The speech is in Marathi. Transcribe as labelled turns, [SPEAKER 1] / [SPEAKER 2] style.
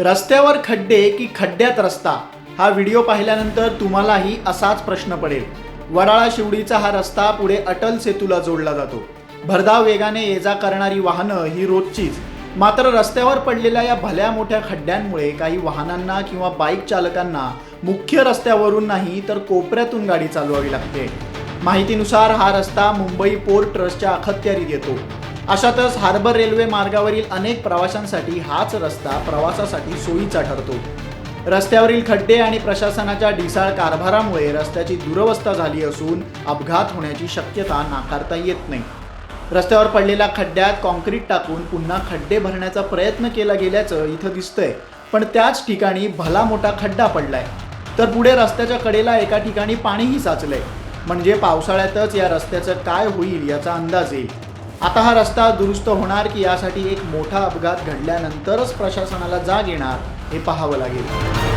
[SPEAKER 1] रस्त्यावर खड्डे की खड्ड्यात रस्ता हा व्हिडिओ पाहिल्यानंतर तुम्हालाही असाच प्रश्न पडेल. वडाळा शिवडीचा हा रस्ता पुढे अटल सेतूला जोडला जातो. भरधाव वेगाने ये जा करणारी वाहनं ही रोजचीच. मात्र रस्त्यावर पडलेल्या या भल्या मोठ्या खड्ड्यांमुळे काही वाहनांना किंवा बाईक चालकांना मुख्य रस्त्यावरून नाही तर कोपऱ्यातून गाडी चालवावी लागते. माहितीनुसार हा रस्ता मुंबई पोर्ट ट्रस्टच्या अखत्यारीत येतो. अशातच हार्बर रेल्वे मार्गावरील अनेक प्रवाशांसाठी हाच रस्ता प्रवासासाठी सोयीचा ठरतो. रस्त्यावरील खड्डे आणि प्रशासनाच्या ढिसाळ कारभारामुळे रस्त्याची दुरवस्था झाली असून अपघात होण्याची शक्यता नाकारता येत नाही. रस्त्यावर पडलेल्या खड्ड्यात कॉन्क्रीट टाकून पुन्हा खड्डे भरण्याचा प्रयत्न केला गेल्याचं इथं दिसतंय. पण त्याच ठिकाणी भला मोठा खड्डा पडलाय. तर पुढे रस्त्याच्या कडेला एका ठिकाणी पाणीही साचलंय. म्हणजे पावसाळ्यातच या रस्त्याचं काय होईल याचा अंदाज येईल. आता हा रस्ता दुरुस्त होणार की यासाठी एक मोठा अपघात घडल्यानंतरच प्रशासनाला जाग येणार हे पाहावं लागेल.